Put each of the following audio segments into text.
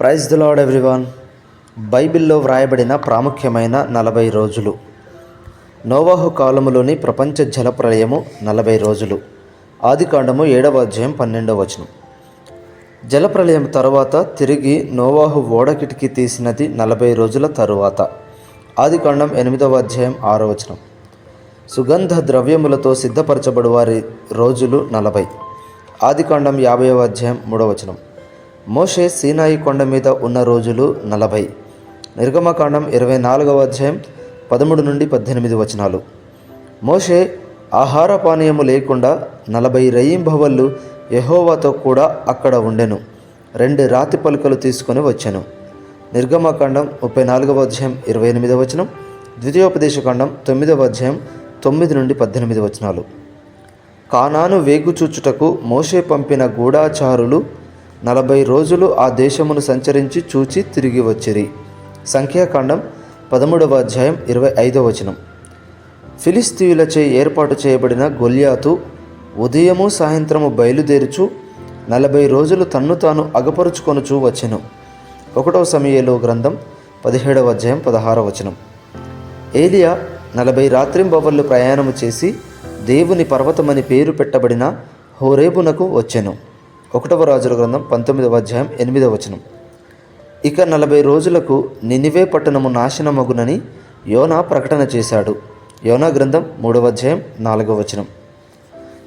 Praise the lord everyone. బైబిల్లో వ్రాయబడిన ప్రాముఖ్యమైన నలభై రోజులు. నోవాహు కాలములోని ప్రపంచ జలప్రలయము నలభై రోజులు. ఆదికాండము ఏడవ అధ్యాయం పన్నెండవ వచనం. జలప్రలయం తరువాత తిరిగి నోవాహు ఓడకిటికి తీసినది నలభై రోజుల తరువాత. ఆదికాండం ఎనిమిదవ అధ్యాయం ఆరో వచనం. సుగంధ ద్రవ్యములతో సిద్ధపరచబడి వారి రోజులు నలభై. ఆదికాండం యాభైవ అధ్యాయం మూడవ వచనం. మోషే సీనాయి కొండ మీద ఉన్న రోజులు నలభై. నిర్గమకాండం ఇరవై నాలుగవ అధ్యాయం పదమూడు నుండి పద్దెనిమిది వచనాలు. మోషే ఆహార పానీయము లేకుండా నలభై రయింభవళ్ళు యహోవాతో కూడా అక్కడ ఉండెను. రెండు రాతి పలుకలు తీసుకొని వచ్చాను. నిర్గమకాండం ముప్పై నాలుగవ అధ్యాయం ఇరవై ఎనిమిదవ వచనం ద్వితీయోపదేశకాండం తొమ్మిదవ అధ్యాయం తొమ్మిది నుండి పద్దెనిమిది వచనాలు. కానాను వేగుచూచుటకు మోషే పంపిన గూఢాచారులు నలభై రోజులు ఆ దేశమును సంచరించి చూచి తిరిగి వచ్చిరి. సంఖ్యాకాండం పదమూడవ అధ్యాయం ఇరవై ఐదవ వచనం. ఫిలిస్తీయులచే ఏర్పాటు చేయబడిన గొల్యాతు ఉదయము సాయంత్రము బయలుదేరుచు నలభై రోజులు తన్ను తాను అగపరుచుకొనుచూ వచ్చెను. ఒకటవ సమయంలో గ్రంథం పదిహేడవ అధ్యాయం పదహారవ వచనం. ఏలియా నలభై రాత్రింబవళ్ళు ప్రయాణము చేసి దేవుని పర్వతమని పేరు పెట్టబడిన హోరేబునకు వచ్చెను. ఒకటవ రాజుల గ్రంథం పంతొమ్మిదవ అధ్యాయం ఎనిమిదవ వచనం. ఇక నలభై రోజులకు నినివే పట్టణము నాశనమగునని యోనా ప్రకటన చేశాడు. యోనా గ్రంథం మూడవ అధ్యాయం నాలుగవ వచనం.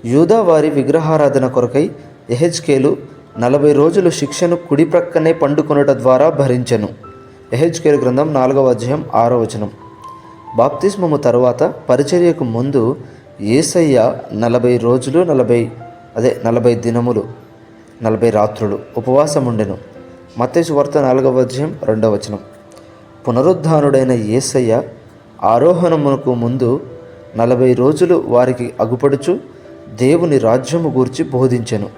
యూదా వారి విగ్రహారాధన కొరకై ఎహెచ్కేలు నలభై రోజులు శిక్షను కుడి ప్రక్కనే పండుకొనుట ద్వారా భరించెను. ఎహెచ్కేలు గ్రంథం నాలుగవ అధ్యాయం ఆరో వచనం. బాప్తిస్మము తరువాత పరిచర్యకు ముందు ఏసయ్య నలభై రోజులు నలభై అదే నలభై దినములు నలభై రాత్రులు ఉపవాసం ఉండెను మత్తేసు వార్త నాలుగవ అధ్యాయం రెండవ వచనం. పునరుద్ధానుడైన ఏసయ్య ఆరోహణమునకు ముందు నలభై రోజులు వారికి అగుపడుచు దేవుని రాజ్యము గూర్చి బోధించెను.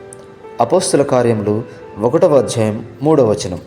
అపోస్తుల కార్యములు ఒకటవ అధ్యాయం మూడవ వచనం.